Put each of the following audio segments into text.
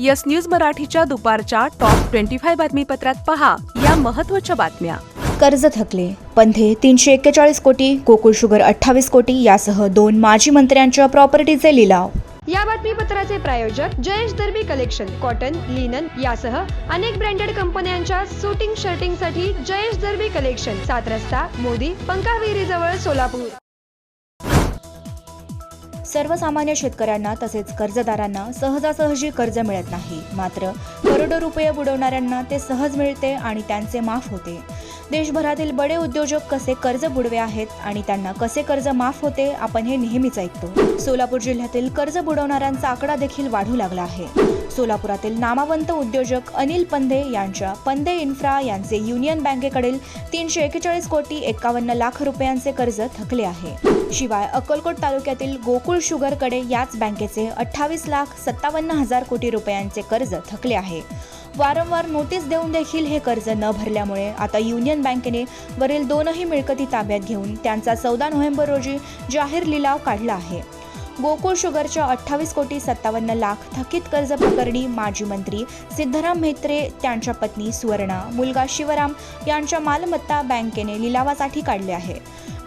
Yes news मराठीच्या दुपारच्या top twenty five बातमीपत्रात पहा या महत्त्वाच्या बातम्या. कर्ज थकले. पंधे तीनशे एक्केचाळीस कोटी गोकुळ शुगर अठ्ठावीस कोटी यासह दोन माजी मंत्र्यांच्या प्रॉपर्टीचे लिलाव. या बातमीपत्राचे प्रायोजक Jayesh Darbi collection cotton linen यासह अनेक ब्रँडेड कंपन्यांच्या सुटिंग शर्टिंगसाठी जयेश दर्बी कलेक्शन सात रस्ता मोदी पंकाविहिरी जवळ सोलापूर. सर्वसामान्य शेतकऱ्यांना तसेच कर्जदारांना सहजासहजी कर्ज मिळत नाही. मात्र करोडो रुपये बुडवणाऱ्यांना ते सहज मिळते आणि त्यांचे माफ होते. देशभरातील बडे उद्योजक कसे कर्ज बुडवे आहेत आणि त्यांना कसे कर्ज माफ होते आपण हे नेहमीच ऐकतो. सोलापूर जिल्ह्यातील कर्ज बुडवणाऱ्यांचा आकडा देखील वाढू लागला आहे. सोलापुरातील नामावंत उद्योजक अनिल पंधे यांच्या पंधे इन्फ्रा यांचे युनियन बँकेकडील तीनशे एकेचाळीस कोटी एकावन्न लाख रुपयांचे कर्ज थकले आहे. शिवाय अक्कलकोट तालुक्यातील गोकुळ शुगरकडे याच बँकेचे अठ्ठावीस लाख सत्तावन्न हजार कोटी रुपयांचे कर्ज थकले आहे. वारंवार नोटीस देऊन देखील हे कर्ज न भरल्यामुळे आता युनियन बँकेने वरील दोनही मिळकती ताब्यात घेऊन त्यांचा चौदा नोव्हेंबर रोजी जाहीर लिलाव काढला आहे. गोकुळ शुगरच्या अठ्ठावीस कोटी सत्तावन्न लाख थकीत कर्ज प्रकरणी माजी मंत्री सिद्धराम म्हेत्रे त्यांच्या पत्नी सुवर्णा मुलगा शिवराम यांच्या मालमत्ता बँकेने लिलावासाठी काढले आहे.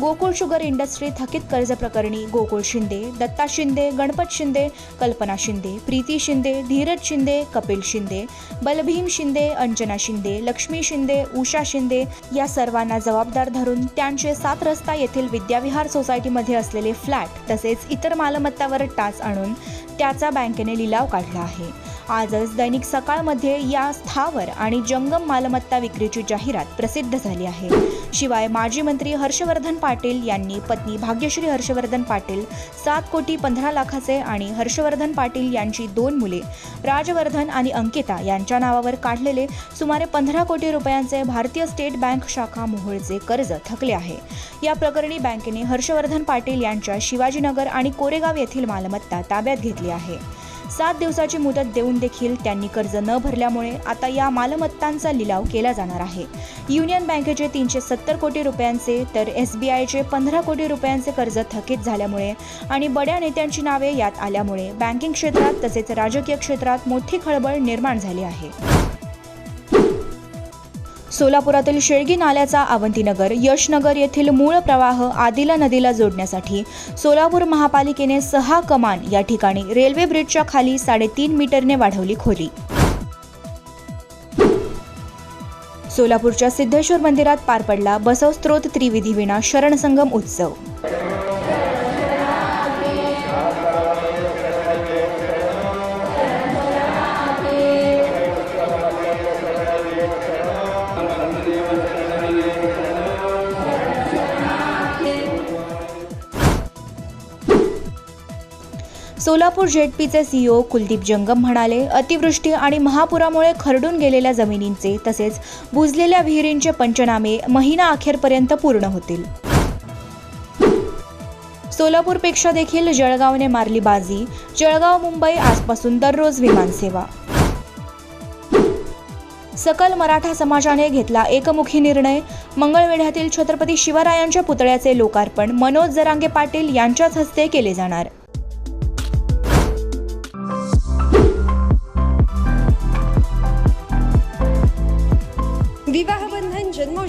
गोकुळ शुगर इंडस्ट्री थकीत कर्ज प्रकरणी गोकुळ शिंदे दत्ता शिंदे गणपत शिंदे कल्पना शिंदे प्रीती शिंदे धीरज शिंदे कपिल शिंदे बलभीम शिंदे अंजना शिंदे लक्ष्मी शिंदे उषा शिंदे या सर्वांना जबाबदार धरून त्यांचे सात रस्ता येथील विद्याविहार सोसायटीमध्ये असलेले फ्लॅट तसेच इतर मालमत्तावर टाच आणून त्याचा बँकेने लिलाव काढला आहे. आजच दैनिक सकाळमध्ये या स्थावर आणि जंगम मालमत्ता विक्रीची जाहिरात प्रसिद्ध झाली आहे. शिवाय माजी मंत्री हर्षवर्धन पाटील यांनी पत्नी भाग्यश्री हर्षवर्धन पाटील सात कोटी पंधरा लाखाचे आणि हर्षवर्धन पाटील यांची दोन मुले राजवर्धन आणि अंकिता यांच्या नावावर काढलेले सुमारे पंधरा कोटी रुपयांचे भारतीय स्टेट बँक शाखा मोहोळचे कर्ज थकले आहे. या प्रकरणी बँकेने हर्षवर्धन पाटील यांच्या शिवाजीनगर आणि कोरेगाव येथील मालमत्ता ताब्यात घेतली आहे. सात दिवसाची मुदत देऊन देखील त्यांनी कर्ज न भरल्यामुळे आता या मालमत्तांचा लिलाव केला जाणार आहे. युनियन बँकेचे तीनशे सत्तर कोटी रुपयांचे तर एस बी आयचे पंधरा कोटी रुपयांचे कर्ज थकीत झाल्यामुळे आणि बड्या नेत्यांची नावे यात आल्यामुळे बँकिंग क्षेत्रात तसेच राजकीय क्षेत्रात मोठी खळबळ निर्माण झाली आहे. सोलापुरातील शेळगी नाल्याचा अवंतीनगर यशनगर येथील मूळ प्रवाह आदिला नदीला जोडण्यासाठी सोलापूर महापालिकेने सहा कमान या ठिकाणी रेल्वे ब्रिजच्या खाली साडेतीन मीटरने वाढवली खोली. सोलापूरच्या सिद्धेश्वर मंदिरात पार पडला बसवस्त्रोत त्रिविधीविना शरणसंगम उत्सव. सोलापूर जेडपीचे सीईओ कुलदीप जंगम म्हणाले अतिवृष्टी आणि महापुरामुळे खरडून गेलेल्या जमिनींचे तसेच बुजलेल्या विहिरींचे पंचनामे महिना अखेरपर्यंत पूर्ण होतील. सोलापूरपेक्षा देखील जळगावने मारली बाजी. जळगाव मुंबई आजपासून दररोज विमानसेवा सकल मराठा समाजाने घेतला एकमुखी निर्णय. मंगळवेढ्यातील छत्रपती शिवरायांच्या पुतळ्याचे लोकार्पण. मनोज जरांगे पाटील यांच्याच हस्ते केले जाणार.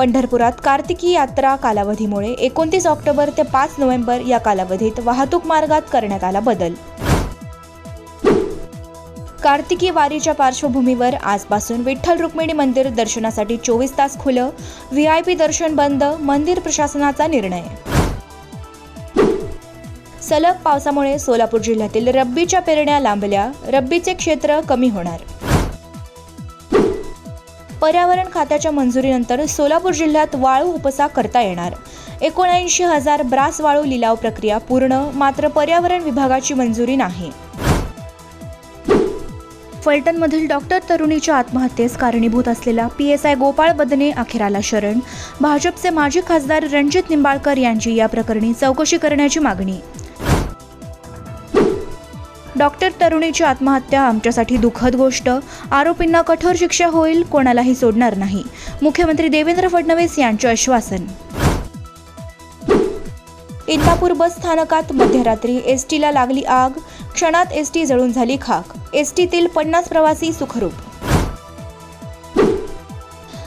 पंढरपुरात कार्तिकी यात्रा कालावधीमुळे एकोणतीस ऑक्टोबर ते पाच नोव्हेंबर या कालावधीत वाहतूक मार्गात करण्यात आला बदल. कार्तिकी वारीच्या पार्श्वभूमीवर आजपासून विठ्ठल रुक्मिणी मंदिर दर्शनासाठी चोवीस तास खुलं व्ही आय पी दर्शन बंद मंदिर प्रशासनाचा निर्णय. सलग पावसामुळे सोलापूर जिल्ह्यातील रब्बीच्या पेरण्या लांबल्या रब्बीचे क्षेत्र कमी होणार. पर्यावरण खात्याच्या मंजुरीनंतर सोलापूर जिल्ह्यात वाळू उपसा करता येणार. एकोणऐंशी हजार ब्रास वाळू लिलाव प्रक्रिया पूर्ण मात्र पर्यावरण विभागाची मंजुरी नाही. फलटणमधील डॉक्टर तरुणीच्या आत्महत्येस कारणीभूत असलेला P S I Gopal Badne अखेराला शरण. भाजपचे माजी खासदार रणजित निंबाळकर यांची या प्रकरणी चौकशी करण्याची मागणी डॉक्टर तरुणीची आत्महत्या आमच्यासाठी दुःखद गोष्ट. आरोपींना कठोर शिक्षा होईल कोणालाही सोडणार नाही. मुख्यमंत्री देवेंद्र फडणवीस यांचे आश्वासन. इंदापूर बस स्थानकात मध्यरात्री एस टीला लागली आग. क्षणात एस टी जळून झाली खाक. एस टीतील पन्नास प्रवासी सुखरूप.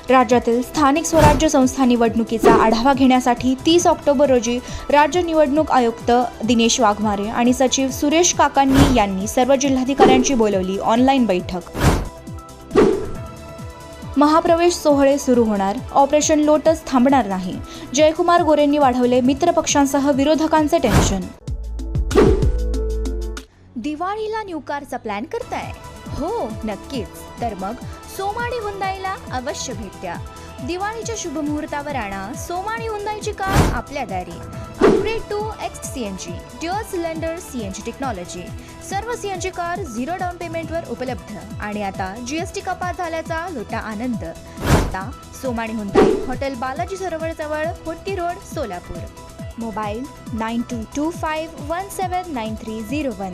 राज्यातील स्थानिक स्वराज्य संस्था निवडणुकीचा आढावा घेण्यासाठी तीस ऑक्टोबर रोजी राज्य निवडणूक आयुक्त दिनेश वाघमारे आणि सचिव सुरेश काकांनी यांनी सर्व जिल्हाधिकाऱ्यांची बोलवली ऑनलाईन बैठक. महाप्रवेश सोहळे सुरू होणार. ऑपरेशन लोटस थांबणार नाही. जयकुमार गोरेंनी वाढवले मित्रपक्षांसह विरोधकांचे टेन्शन दिवाळीला न्यू कारचा प्लॅन करताय? हो नक्कीच. तर मग सोमाणी हुंदाईला अवश्य भेट द्या. दिवाळीच्या शुभ मुहूर्तावर आणा सोमाणी हुंदाईची कार आपल्या दारी. Upgrade to X C N G dual cylinder C N G technology सर्व C N G car zero down पेमेंटवर उपलब्ध. आणि आता जी एस टी कपात झाल्याचा लोटा आनंद. आता सोमाणी हुंदाई हॉटेल बालाजी सरोवर जवळ Hotti road Solapur. Mobile nine two two five one seven nine three zero one.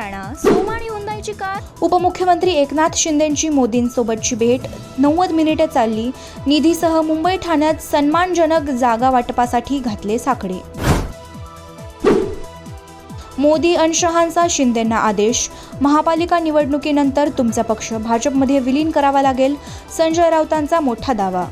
Rana Aana Somani हुंदाईची car? उपमुख्यमंत्री एकनाथ शिंदेंची मोदींसोबतची भेट. नव्वद मिनिटे चालली. निधीसह मुंबई ठाण्यात सन्मानजनक जागा वाटपासाठी घातले साकडे. मोदी अंशहांचा शिंदेंना आदेश. महापालिका निवडणुकीनंतर तुमचा पक्ष भाजपमध्ये विलीन करावा लागेल. संजय राऊतांचा मोठा दावा.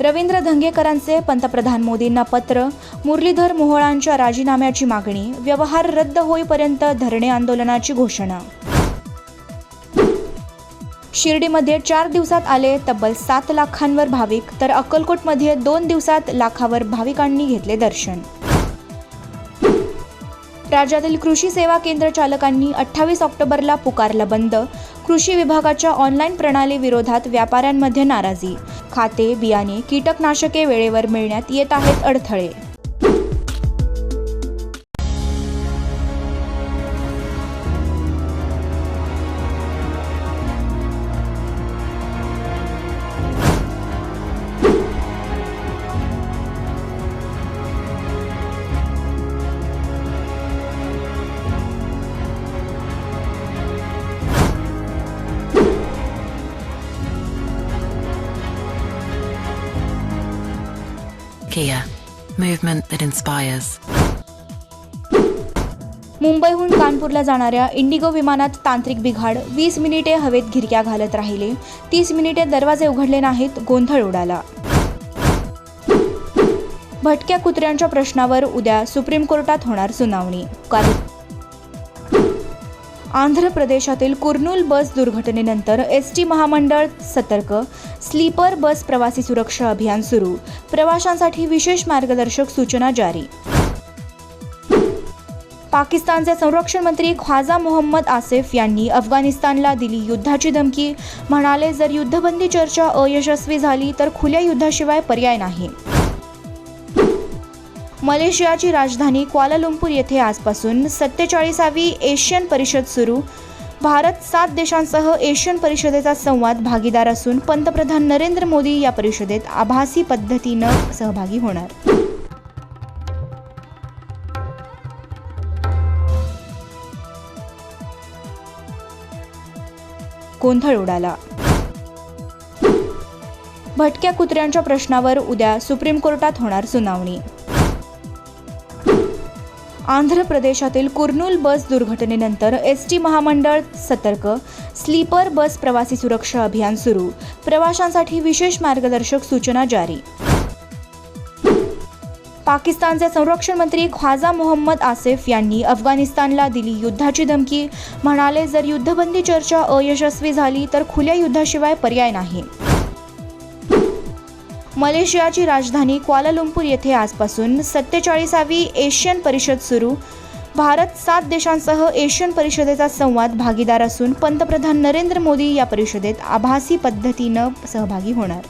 रवींद्र धंगेकरांचे पंतप्रधान मोदींना पत्र मुरलीधर मोहोळांच्या राजीनाम्याची मागणी व्यवहार रद्द होईपर्यंत धरणे आंदोलनाची घोषणा. शिर्डीमध्ये चार दिवसात आले तब्बल सात लाखांवर भाविक तर अक्कलकोटमध्ये दोन दिवसात लाखावर भाविकांनी घेतले दर्शन. राज्यातील कृषी सेवा केंद्र चालकांनी अठ्ठावीस ऑक्टोबरला पुकारला बंद कृषी विभागाच्या ऑनलाईन प्रणाली विरोधात व्यापाऱ्यांमध्ये नाराजी. खाते बियाणे कीटकनाशके वेळेवर मिळण्यात येत आहेत अडथळे. Kia, movement that inspires. मुंबईहून कानपूरला जाणाऱ्या इंडिगो विमानात तांत्रिक बिघाड वीस मिनिटे हवेत घिरक्या घालत राहिले. तीस मिनिटे दरवाजे उघडले नाहीत गोंधळ उडाला. भटक्या कुत्र्यांच्या प्रश्नावर उद्या सुप्रीम कोर्टात होणार सुनावणी. कारण आंध्र प्रदेशातील कुर्नूल बस दुर्घटनेनंतर एस टी महामंडळ सतर्क स्लीपर बस प्रवासी सुरक्षा अभियान सुरू प्रवाशांसाठी विशेष मार्गदर्शक सूचना जारी. पाकिस्तानचे संरक्षण मंत्री ख्वाजा मोहम्मद आसिफ यांनी अफगाणिस्तानला दिली युद्धाची धमकी. म्हणाले जर युद्धबंदी चर्चा अयशस्वी झाली तर खुल्या युद्धाशिवाय पर्याय नाही. मलेशियाची राजधानी क्वालालुंपूर येथे आजपासून सत्तेचाळीसावी एशियन परिषद सुरू. भारत सात देशांसह एशियन परिषदेचा संवाद भागीदार असून पंतप्रधान नरेंद्र मोदी या परिषदेत आभासी पद्धतीनं सहभागी होणार. गोंधळ उडाला. भटक्या कुत्र्यांच्या प्रश्नावर उद्या सुप्रीम कोर्टात होणार सुनावणी. आंध्र प्रदेशातील कुर्नूल बस दुर्घटनेनंतर एस टी महामंडळ सतर्क स्लीपर बस प्रवासी सुरक्षा अभियान सुरू. प्रवाशांसाठी विशेष मार्गदर्शक सूचना जारी. पाकिस्तानचे संरक्षण मंत्री ख्वाजा मोहम्मद आसिफ यांनी अफगाणिस्तानला दिली युद्धाची धमकी. म्हणाले जर युद्धबंदी चर्चा अयशस्वी झाली तर खुल्या युद्धाशिवाय पर्याय नाही. मलेशियाची राजधानी क्वालालंपूर येथे आजपासून सत्तेचाळीसावी एशियन परिषद सुरू. भारत सात देशांसह एशियन परिषदेचा संवाद भागीदार असून पंतप्रधान नरेंद्र मोदी या परिषदेत आभासी पद्धतीनं सहभागी होणार.